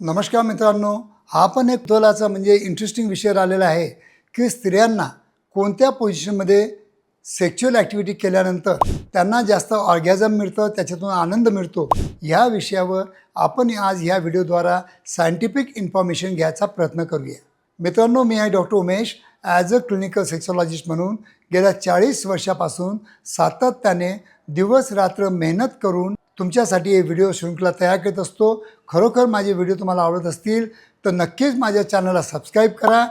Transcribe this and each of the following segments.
नमस्कार मित्रांनो हा पण एक तोलाचा म्हणजे इंटरेस्टिंग विषय राहिलेला आहे की स्त्रियांना कोणत्या पोझिशनमध्ये सेक्च्युअल ॲक्टिव्हिटी केल्यानंतर त्यांना जास्त ऑर्गॅझम मिळतं त्याच्यातून आनंद मिळतो ह्या विषयावर आपण आज ह्या व्हिडिओद्वारा सायंटिफिक इन्फॉर्मेशन घ्यायचा प्रयत्न करूया. मित्रांनो मी आहे doctor Umesh. As a clinical sexologist म्हणून गेल्या चाळीस वर्षापासून सातत्याने दिवस रात्र मेहनत करून तुमच्यासाठी हे व्हिडिओ शृंखला तयार करत असतो. खरोखर माझे व्हिडिओ तुम्हाला आवडत असतील तर नक्कीच माझ्या चॅनलला सबस्क्राईब करा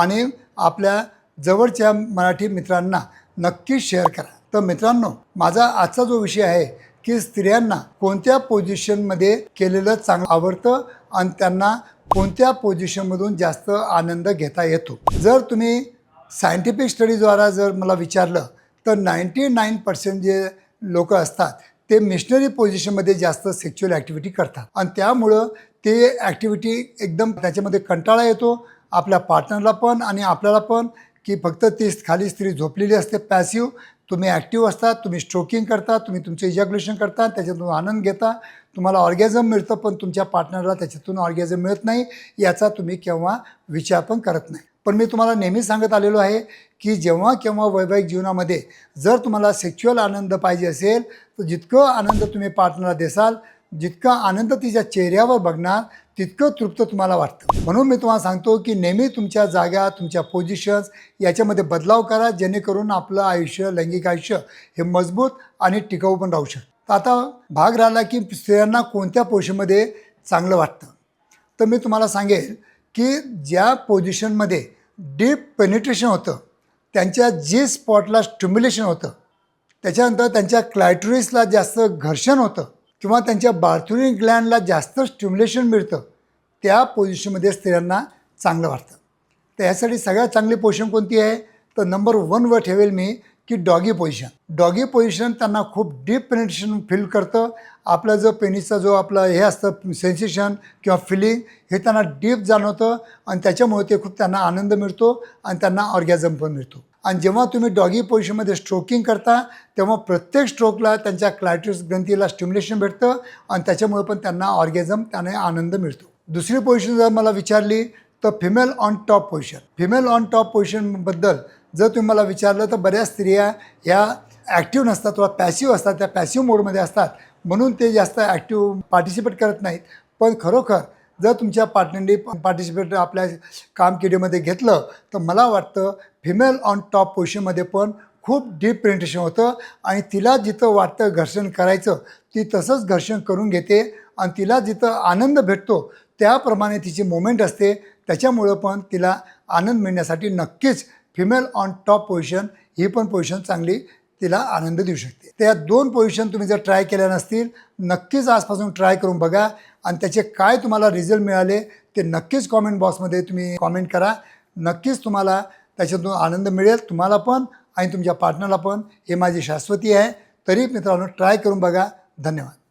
आणि आपल्या जवळच्या मराठी मित्रांना नक्कीच शेअर करा. तर मित्रांनो माझा आजचा जो विषय आहे की स्त्रियांना कोणत्या पोझिशनमध्ये केलेलं चांगलं आवडतं आणि त्यांना कोणत्या पोझिशनमधून जास्त आनंद घेता येतो. जर तुम्ही सायंटिफिक स्टडीद्वारा जर मला विचारलं तर नाईंटी नाईन पर्सेंट जे लोक असतात ते मिशनरी पोझिशनमध्ये जास्त सेक्च्युअल ॲक्टिव्हिटी करतात. आणि त्यामुळं ते ॲक्टिव्हिटी एकदम त्याच्यामध्ये कंटाळा येतो आपल्या पार्टनरला पण आणि आपल्याला पण की फक्त ती खाली स्त्री झोपलेली असते पॅसिव्ह तुम्ही ॲक्टिव्ह असता तुम्ही स्ट्रोकिंग करता तुम्ही तुमचं इजॅक्युलेशन करता त्याच्यातून आनंद घेता. तुम्हाला ऑर्गॅझम मिळतं पण तुमच्या पार्टनरला त्याच्यातून ऑर्गॅझम मिळत नाही याचा तुम्ही केव्हा विचार पण करत नाही. पण मी तुम्हाला नेहमी सांगत आलेलो आहे की जेव्हा केव्हा वैवाहिक जीवनामध्ये जर तुम्हाला सेक्च्युअल आनंद पाहिजे असेल तर जितकं आनंद तुम्ही पार्टनरला देसाल जितका आनंद तिच्या चेहऱ्यावर बघणार तितकं तृप्त तुम्हाला वाटतं. म्हणून मी तुम्हाला सांगतो की नेहमी तुमच्या जागा तुमच्या पोझिशन्स याच्यामध्ये बदलाव करा जेणेकरून आपलं आयुष्य लैंगिक आयुष्य हे मजबूत आणि टिकाऊ पण राहू शकतं. तर आता भाग राहिला की स्त्रियांना कोणत्या पोषणमध्ये चांगलं वाटतं? तर मी तुम्हाला सांगेल की ज्या पोझिशनमध्ये डीप पेनिट्रेशन होतं त्यांच्या जी स्पॉटला स्टिम्युलेशन होतं त्याच्यानंतर त्यांच्या क्लायट्रिसला जास्त घर्षण होतं किंवा त्यांच्या बार्थुरिन ग्लँडला जास्त स्टिम्युलेशन मिळतं त्या पोझिशनमध्ये स्त्रियांना चांगलं वाटतं. तर यासाठी सगळ्यात चांगली पोझिशन कोणती आहे? तर नंबर वनवर ठेवेल मी की डॉगी पोझिशन. डॉगी पोझिशन त्यांना खूप डीप पेनिट्रेशन फील करतं. आपला जो पेनिसचा जो आपलं हे असतं सेन्सेशन किंवा फिलिंग हे त्यांना डीप जाणवतं आणि त्याच्यामुळे ते खूप त्यांना आनंद मिळतो आणि त्यांना ऑर्गॅझम पण मिळतो. आणि जेव्हा तुम्ही डॉगी पोझिशनमध्ये स्ट्रोकिंग करता तेव्हा प्रत्येक स्ट्रोकला त्यांच्या क्लायट्रिस ग्रंथीला स्टिम्युलेशन भेटतं आणि त्याच्यामुळे पण त्यांना ऑर्गॅझम त्याने आनंद मिळतो. दुसरी पोझिशन जर मला विचारली तर female on top position. Female on top पोझिशनबद्दल जर तुम्ही मला विचारलं तर बऱ्याच स्त्रिया ह्या ॲक्टिव्ह नसतात किंवा पॅसिव्ह असतात त्या पॅसिव्ह मोडमध्ये असतात. म्हणून ते जास्त ॲक्टिव्ह पार्टिसिपेट करत नाहीत. पण खरोखर जर तुमच्या पार्टनरने पार्टिसिपेट आपल्या कामकिडीमध्ये घेतलं तर मला वाटतं फिमेल ऑन टॉप पोझिशनमध्ये पण खूप डीप प्रेंटेशन होतं आणि तिला जिथं वाटतं घर्षण करायचं ती तसंच घर्षण करून घेते आणि तिला जिथं आनंद भेटतो त्याप्रमाणे तिची मोमेंट असते. त्याच्यामुळं पण तिला आनंद मिळण्यासाठी नक्कीच फिमेल ऑन टॉप पोझिशन ही पण पोझिशन चांगली तिला आनंद देऊ शकते. त्या दोन पोझिशन तुम्ही जर ट्राय केल्या नसतील नक्कीच आजपासून ट्राय करून बघा. आणि त्याचे काय तुम्हाला रिझल्ट मिळाले ते नक्कीच कॉमेंट बॉक्समध्ये तुम्ही कॉमेंट करा. नक्कीच तुम्हाला त्याच्यातून आनंद मिळेल तुम्हाला पण आणि तुमच्या पार्टनरला पण. हे माझी शाश्वती आहे. तरी मित्रांनो ट्राय करून बघा. धन्यवाद.